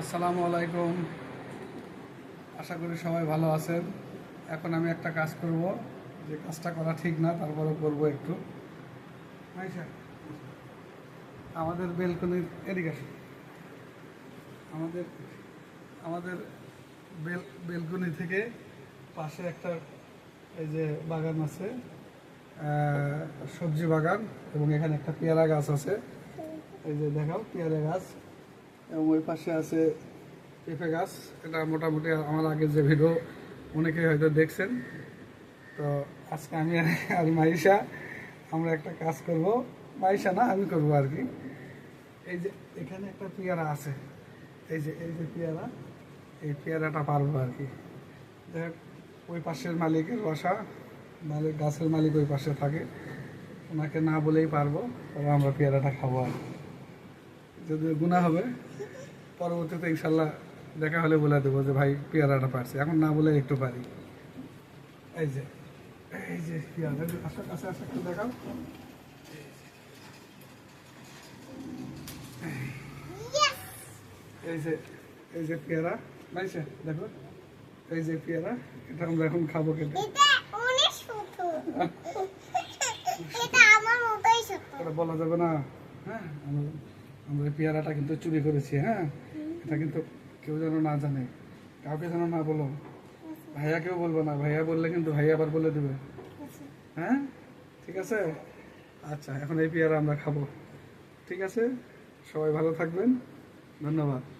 আসসালামু আলাইকুম। আশা করি সবাই ভালো আছেন। এখন আমি একটা কাজ করব। যে কাজটা করা ঠিক না তারপরে করব একটু। আমাদের বেলকনির এদিকে আসো। আমাদের আমাদের বেল, বেলকনি থেকে পাশে একটা এই যে বাগান আছে সবজি বাগান এবং এখানে একটা পেয়ারা গাছ আছে। এই যে দেখাও, পেয়ারা গাছ। এবং ওই পাশে আছে পেঁপে গাছ। এটা মোটামুটি আমার আগের যে ভিডিও অনেকে হয়তো দেখছেন। তো আজকে আমি আর মাইশা, আমরা একটা কাজ করব। মাইশা না, আমি করব আর কি। এই যে এখানে একটা পেয়ারা আছে। এই যে এই যে পেয়ারা, এই পেয়ারাটা পারব আর কি। ওই পাশের মালিকের বাসা, মালিক গাছের মালিক ওই পাশে থাকে। ওনাকে না বলেই পারব, তবে আমরা পেয়ারাটা খাব আর কি। যদি গুণা হবে পরবর্তীতে ইনশাল্লাহ দেখা হলে বলে দেবো যে ভাই পেয়ারাটা পারছে। এখন না বলে একটু পারি। এই যে এই যে পেয়ারা আশা কাছে আসা একটু দেখাও। এই যে এই যে পেয়ারা পাইছে? দেখো। এই যে পেয়ারা এটা আমরা এখন খাব কেটে এটা বলা যাবে না। হ্যাঁ আমরা পেয়ারাটা কিন্তু চুরি করেছি হ্যাঁ? এটা কিন্তু কেউ যেন না জানে। কাউকে যেন না বলো। ভাইয়া কেউ বলব না। ভাইয়া বললে কিন্তু ভাইয়া আবার বলে দেবে। হ্যাঁ? ঠিক আছে? আচ্ছা এখন এই পেয়ারা আমরা খাব। ঠিক আছে? সবাই ভালো থাকবেন। ধন্যবাদ।